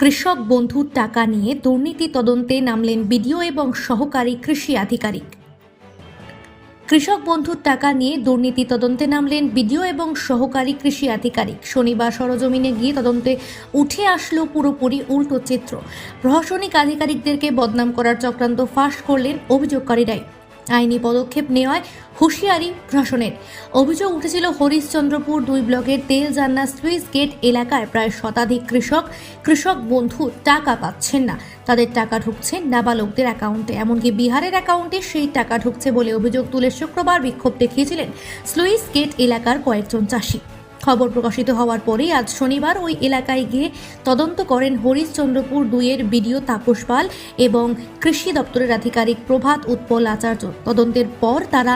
কৃষক বন্ধুর টাকা নিয়ে দুর্নীতি তদন্তে নামলেন বিডিও এবং সহকারী কৃষি আধিকারিক। কৃষক বন্ধুর টাকা নিয়ে দুর্নীতি তদন্তে নামলেন বিডিও এবং সহকারী কৃষি আধিকারিক। শনিবার সরজমিনে গিয়ে তদন্তে উঠে আসলো পুরোপুরি উল্টো চিত্র। প্রশাসনিক আধিকারিকদেরকে বদনাম করার চক্রান্ত ফাঁস করলেন অভিযোগকারীরাই। আইনি পদক্ষেপ নেওয়ায় হুঁশিয়ারি প্রশাসনের অভিযোগ উঠেছিল, হরিশ্চন্দ্রপুর দুই ব্লকের তেল জান্না সুইস গেট এলাকায় প্রায় শতাধিক কৃষক কৃষক বন্ধু টাকা পাচ্ছেন না। তাদের টাকা ঢুকছে নাবালকদের অ্যাকাউন্টে। এমনকি বিহারের অ্যাকাউন্টে সেই টাকা ঢুকছে বলে অভিযোগ তুলে শুক্রবার বিক্ষোভ দেখিয়েছিলেন স্লুইস গেট এলাকার কয়েকজন চাষি। খবর প্রকাশিত হওয়ার পরেই আজ শনিবার ওই এলাকায় গিয়ে তদন্ত করেন হরিশচন্দ্রপুর দুইয়ের বিডিও তাপস পাল এবং কৃষি দপ্তরের আধিকারিক প্রভাত উৎপল আচার্য। তদন্তের পর তারা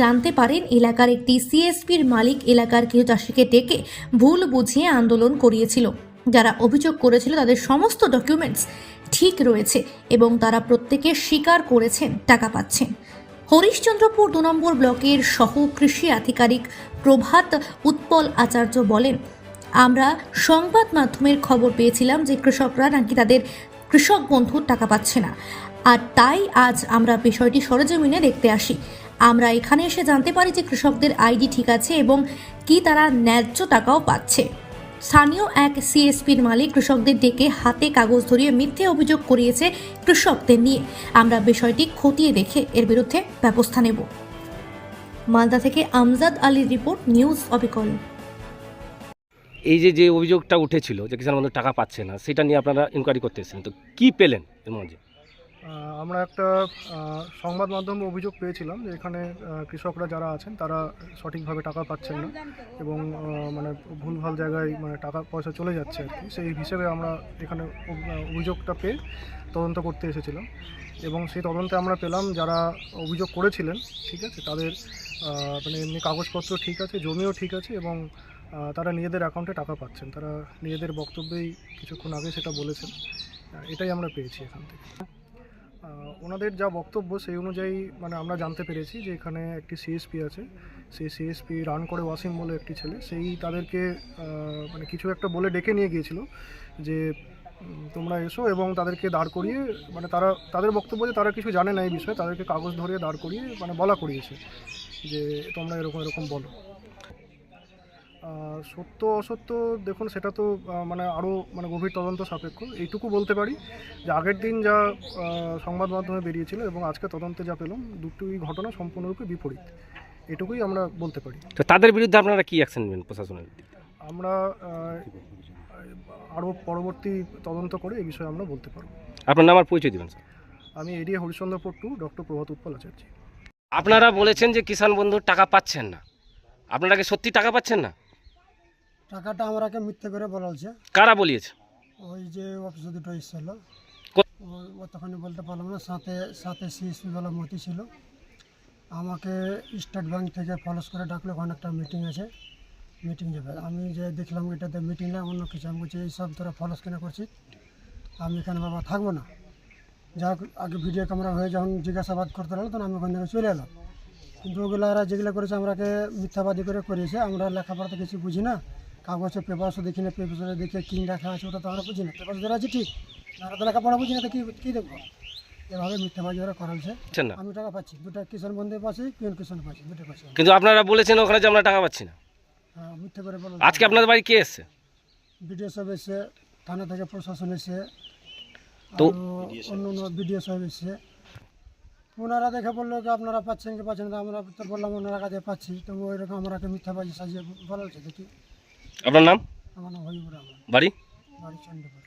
জানতে পারেন, এলাকার একটি সিএসপির মালিক এলাকার কিছু চাষিকে ডেকে ভুল বুঝিয়ে আন্দোলন করিয়েছিল। যারা অভিযোগ করেছিল তাদের সমস্ত ডকুমেন্টস ঠিক রয়েছে এবং তারা প্রত্যেকে স্বীকার করেছেন, টাকা পাচ্ছেন। হরিশচন্দ্রপুর দু নম্বর ব্লকের সহ কৃষি আধিকারিক প্রভাত উৎপল আচার্য বলেন, আমরা সংবাদ মাধ্যমের খবর পেয়েছিলাম যে কৃষকরা নাকি তাদের কৃষক বন্ধুর টাকা পাচ্ছে না। আর তাই আজ আমরা বিষয়টি সরেজমিনে দেখতে আসি। আমরা এখানে এসে জানতে পারি যে কৃষকদের আইডি ঠিক আছে এবং কি তারা ন্যায্য টাকাও পাচ্ছে। স্থানীয় এক সিএসপির মালিক কৃষকদের ডেকে হাতে কাগজ ধরিয়ে মিথ্যে অভিযোগ করিয়েছে কৃষকদের নিয়ে। আমরা বিষয়টি খতিয়ে দেখে এর বিরুদ্ধে ব্যবস্থা নেব। মালদা থেকে আমজাদ আলীর রিপোর্ট নিউজ অবিকল। এই যে যে অভিযোগটা উঠেছিল যে কিষাণ বন্ধু টাকা পাচ্ছে না সেটা নিয়ে আপনারা ইনকোয়ারি করতে এসেছেন। তো কি পেলেন এর মধ্যে? আমরা একটা সংবাদ মাধ্যমে অভিযোগ পেয়েছিলাম যে এখানে কৃষকরা যারা আছেন তারা সঠিকভাবে টাকা পাচ্ছেন না এবং মানে ভুলভাল জায়গায় মানে টাকা পয়সা চলে যাচ্ছে আর কি। সেই হিসেবে আমরা এখানে অভিযোগটা পেয়ে তদন্ত করতে এসেছিলাম এবং সেই তদন্তে আমরা পেলাম যারা অভিযোগ করেছিলেন ঠিক আছে তাদের মানে এমনি কাগজপত্র ঠিক আছে, জমিও ঠিক আছে এবং তারা নিজেদের অ্যাকাউন্টে টাকা পাচ্ছেন। তারা নিজেদের বক্তব্যেই কিছুক্ষণ আগে সেটা বলেছেন। এটাই আমরা পেয়েছি এখান থেকে। ওনাদের যা বক্তব্য সেই অনুযায়ী মানে আমরা জানতে পেরেছি যে এখানে একটি সিএসপি আছে। সেই সিএসপি রান করে ওয়াসিম বলে একটি ছেলে। সেই তাদেরকে মানে কিছু একটা বলে ডেকে নিয়ে গিয়েছিল যে তোমরা এসো এবং তাদেরকে দাঁড় করিয়ে মানে তারা তাদের বক্তব্য যে তারা কিছু জানে না এই বিষয়ে তাদেরকে কাগজ ধরিয়ে দাঁড় করিয়ে মানে বলা করিয়েছে যে তোমরা এরকম এরকম বলো। সত্য অসত্য দেখুন সেটা তো মানে আরও মানে গভীর তদন্ত সাপেক্ষ। এইটুকু বলতে পারি যে আগের দিন যা সংবাদ মাধ্যমে বেরিয়েছিল এবং আজকে তদন্তে যা পেলাম দুটোই ঘটনা সম্পূর্ণরূপে বিপরীত। এটুকুই আমরা বলতে পারি। তো তাদের বিরুদ্ধে আপনারা কি অ্যাকশন নেবেন প্রশাসনের আমরা আরও পরবর্তী তদন্ত করে এই বিষয়ে আমরা বলতে পারব। আপনার নাম আর পরিচয় দেবেন স্যার? আমি area Harishchandrapur two doctor Prabhat Utpal Acharya. আপনারা বলেছেন যে কিষাণ বন্ধুর টাকা পাচ্ছেন না। আপনারা কি সত্যি টাকা পাচ্ছেন না? টাকাটা আমরাকে মিথ্যে করে বলা হচ্ছে কারা বলিয়েছে? ওই যে অফিস দুটো এসেছিল। ও তখনই বলতে পারলাম না সাথে সাথে সিএসপি বেলা মতি ছিল। আমাকে স্টেট ব্যাংক থেকে ফলোস করে ডাকলো ওখানে একটা মিটিং আছে। মিটিং যাবে। আমি যে দেখলাম এটাতে মিটিং না অন্য কিছু। আমি বলছি এইসব তোরা ফলোস কেন করছিস? আমি এখানে বাবা থাকব না। যাক আগে ভিডিও ক্যামেরা হয়ে যখন জিজ্ঞাসাবাদ করতে লাগল তখন আমি ওখান থেকে চলে এলাম। কিন্তু ওগুলো যেগুলো করেছে আমরাকে মিথ্যাবাদী করে করিয়েছে। আমরা লেখাপড়া তো কিছু বুঝি না। কাগজে পেপারসও দেখি না পেপারে দেখে কী লেখা আছে ওটা তো আমরা বুঝি না। পেপার ধরে আছে ঠিক। আমরা তো লেখাপড়া বুঝি না তো কী কী দেখব? এভাবে মিথ্যাবাদী ওরা করালছে না। আমি টাকা পাচ্ছি। দুটা কিষাণ বন্ধু পাচ্ছি পিএন কিষাণ পাচ্ছি দুটো পাচ্ছি। কিন্তু আপনারা বলেছেন ওখানে যে আমরা টাকা পাচ্ছি না। মিথ্যে করে বলো আজকে আপনাদের বাড়ি কে এসছে? বিডিও সাহেব এসে থানা থেকে প্রশাসন এসে তো- অন্য অন্য বিডিও সাহেব এসে ওনারা দেখে বলল কি আপনারা পাচ্ছেন কি পাচ্ছেন না আমরা তো বললাম ওনারা কাছে পাচ্ছি তো ওই রকম আমরাকে মিথ্যাবাজি সাজিয়ে বলা হচ্ছে দেখি। আপনার নাম? আমার নাম আমার বাড়ি? বাড়ি চন্দ্রপুর